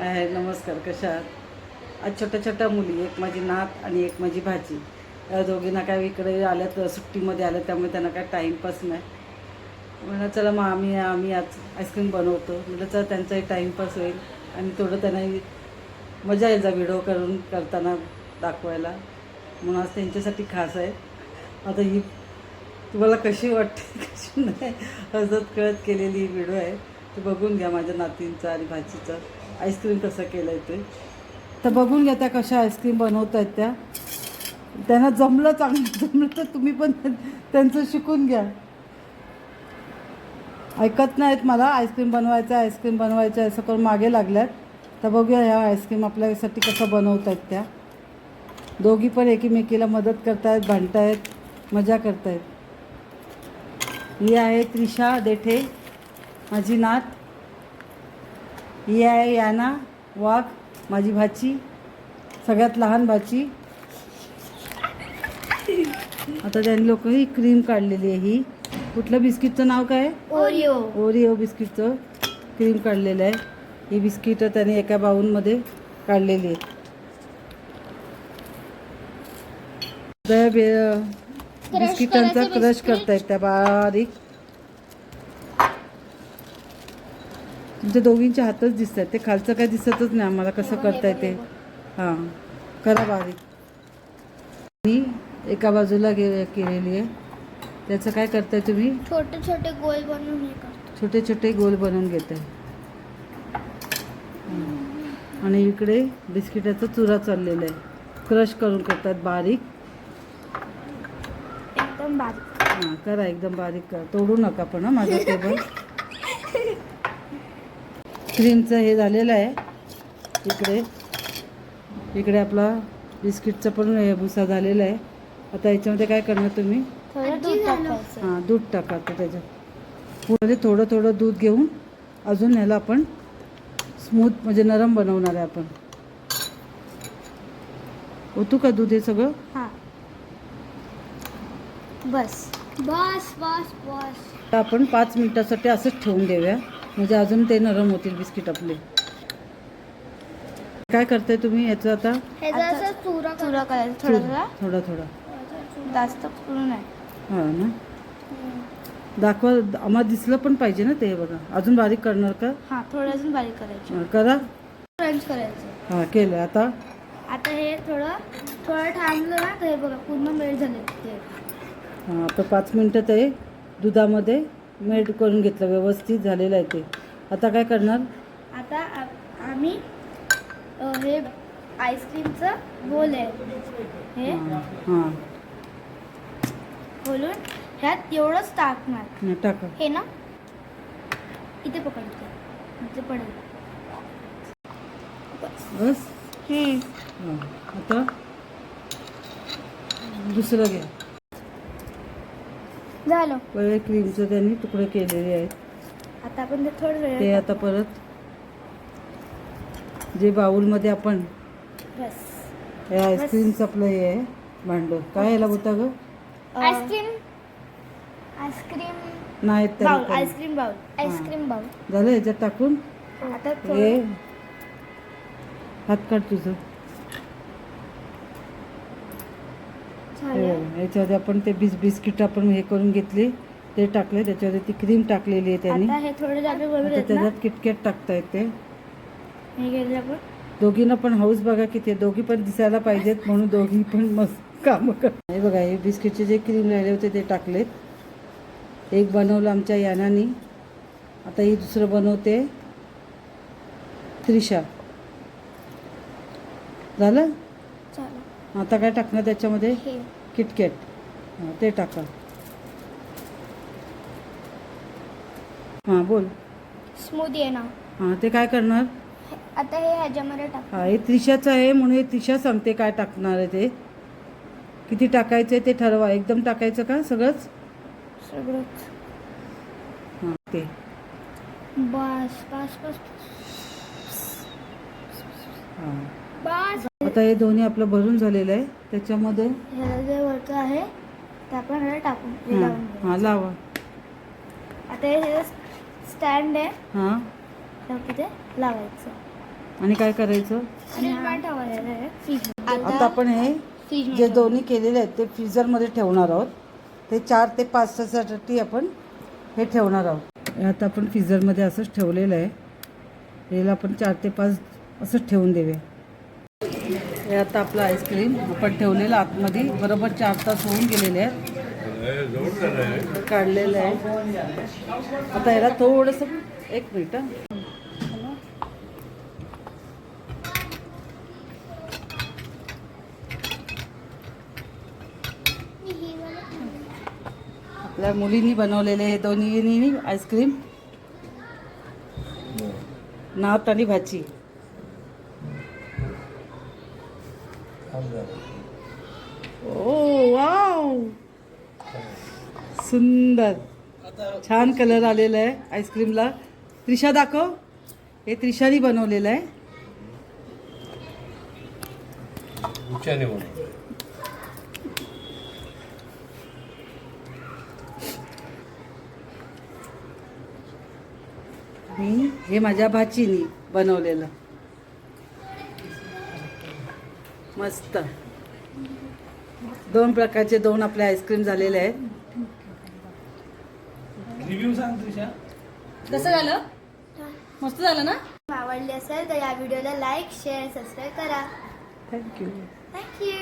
आहे नमस्कार कशा आज छोट्या छोट्या मुली एक माझी नात आणि एक माझी भाजी या दोघींना काय इकडे आल्यात सुट्टीमध्ये आल्या त्यामुळे त्यांना काय टाईमपास नाही. म्हणलं चला मग आम्ही आम्ही आज आईस्क्रीम बनवतो. म्हटलं चला त्यांचाही टाईमपास होईल. आणि थोडं त्यांनाही मजा येईल जा व्हिडिओ करून करताना दाखवायला. म्हणून आज त्यांच्यासाठी खास आहे. आता ही तुम्हाला कशी वाटते कशी नाही हसत कळत केलेली ही व्हिडिओ आहे. ते बघून घ्या माझ्या नातींचा आणि भाजीचा आईस्क्रीम कसं केलं आहे ते? तर बघून घ्या त्या कशा आईस्क्रीम बनवत आहेत त्या. त्यांना जमलं चांगलं जमलं तर तुम्ही पण त्यांचं शिकून घ्या. ऐकत नाहीत मला आईस्क्रीम बनवायचं आईस्क्रीम बनवायचं असं करून मागे लागल्यात. तर बघूया ह्या आईस्क्रीम आपल्यासाठी कसं बनवत आहेत त्या. दोघी पण एकीमेकीला मदत करतायत भांडतायत मजा करतायत. ही आहे त्रिशा देठे माझी नात. ही आहे याना वाघ माझी भाची सगळ्यात लहान भाची. आता त्यांनी लोक ही क्रीम काढलेली आहे ही. कुठलं बिस्किटचं नाव काय? आहे ओरिओ ओरिओ बिस्किटचं क्रीम काढलेलं आहे. ही बिस्किटं त्याने एका बाऊलमध्ये काढलेली आहेत. बिस्किटांचा क्रश. करतायत त्या बारीक. तुमच्या दोघींचे हातच दिसत आहेत ते खालचं काय दिसतच नाही आम्हाला कसं करताय ते. हां करा बारीक मी एका बाजूला गे केलेली आहे. त्याचं काय करताय तुम्ही? छोटे छोटे गोल बनवून करतो. छोटे छोटे गोल बनवून घेत आहे आणि इकडे बिस्किटाचा चुरा चाललेला आहे. क्रश करून करतात बारीक. एकदम बारीक. हां करा एकदम बारीक करा. तोडू नका पण हं माझं टेबल. क्रीमचं हे झालेलं आहे. इकडे. इकडे आपला बिस्किटचा पण हे भुसा झालेला आहे. आता याच्यामध्ये काय करणार तुम्ही? थोडं दूध टाकायचं. हां दूध टाका आता त्याच्यात. पुढे थोडं थोडं दूध घेऊन अजून याला आपण स्मूथ म्हणजे नरम बनवणार आहे आपण. ओतू का दूध हे सगळं? हा. बस. बस बस बस. आता आपण पाच मिनिटासाठी असंच ठेवून देऊया. म्हणजे अजून ते नरम होतील बिस्किट आपले. काय करताय तुम्ही याचं आता? हे चुरा करायचं थोडा थोडा थोडा. जास्त हां ना? दाखवा आम्हाला दिसलं पण पाहिजे ना ते बघा. अजून बारीक करणार का? हा थोडं अजून बारीक करायचं. करा. क्रंच करायचं. हां केलं. आता? आता हे थोडं थोडं थांबलं ना तर हे बघा पूर्ण मेल्ट झाले. ते हां आता पाच मिनटं ते दुधामध्ये. मेल्ट करून घेतलं व्यवस्थित झालेलं आहे ते. आता काय करणार? आता आ- आम्ही अ, हे आईस्क्रीमचं बोल आहे. हे खोलून ह्यात एवढंच टाकणार. हां, टाका. हे ना? इथे पकडते इथे पडेल. बस. हां आता दुसरं घ्या. झालं. क्रीमचं त्यांनी तुकडे केलेले आहेत. आता आपण ते थोडं ते वेळ आता परत जे बाउलमध्ये आपण बस. हे आईस्क्रीमचं आपलं हे आहे भांडं. काय याला बोलता ग? आईस्क्रीम आईस्क्रीम नाही. Ice cream bowl ice cream bowl झालं याच्यात टाकून? आता हे थोडं हात काढ तुझं झालं हो याच्यामध्ये आपण ते बिस बिस्किट आपण हे करून घेतले ते टाकले त्याच्यामध्ये ती क्रीम टाकलेली आहे त्यांनी. हे थोडं त्याच्यात किटकॅट टाकता येते हे दोघींना पण हाऊस बघा किती. दोघी पण दिसायला पाहिजेत म्हणून दोघी पण मस्त कामं कर हे बघा हे बिस्किटचे जे क्रीम राहिले होते ते टाकलेत. एक बनवलं आमच्या यानानी. आता ही दुसरं बनवते त्रिशा. झालं. आता काय टाकणार त्याच्यामध्ये? हे. किटकॅट हां ते टाका. हां बोल. स्मूदी आहे ना. हां ते काय करणार? आता हे ह्याच्यामध्ये टाक. हा हे त्रिशाचं आहे म्हणून हे त्रिशा सांगते काय टाकणार आहे ते. किती टाकायचं आहे ते ठरवा. एकदम टाकायचं का सगळंच? सगळंच. हां ते. बस बस बस. हां. बस. आता हे दोन्ही आपलं भरून झालेलं आहे. त्याच्यामध्ये ह्याला जे वरचं आहे ते आपण ह्याला टाकून हे हां लावून देऊ. हां लावा. आता हे स्टँड आहे हां. तिथे लावायचं. आणि काय करायचं? आणि हा. आहे आता आपण हे जे दोन्ही केलेले आहेत ते फ्रीझरमध्ये ठेवणार आहोत. ते चार ते पाच तासासाठी आपण हे ठेवणार आहोत. हे आता आपण फ्रीझरमध्ये असंच ठेवलेलं आहे. याला आपण चार ते पाच असंच ठेवून देऊया. हे आता आपलं आईस्क्रीम आपण ठेवलेलं आतमध्ये. बरोबर चार तास होऊन गेलेले आहेत. काढलेलं आहे. आता याला थोडंसं एक मिनिट आपल्या मुलींनी बनवलेले हे दोन्ही आईस्क्रीम. नात आणि भाजी ओ वाव. सुंदर. छान कलर आलेला आहे आईस्क्रीमला त्रिशा दाखव. हे त्रिशानी बनवलेलं आहे. हे माझ्या भाचीनी बनवलेलं. मस्त. दोन प्रकारचे दोन आपले आईस्क्रीम झालेले आहेत. रिव्ह्यू सांग तुझ्या. कसं झालं? मस्त झालं ना? आवडली असेल तर या व्हिडिओला लाईक शेअर सबस्क्राईब करा. Thank you thank you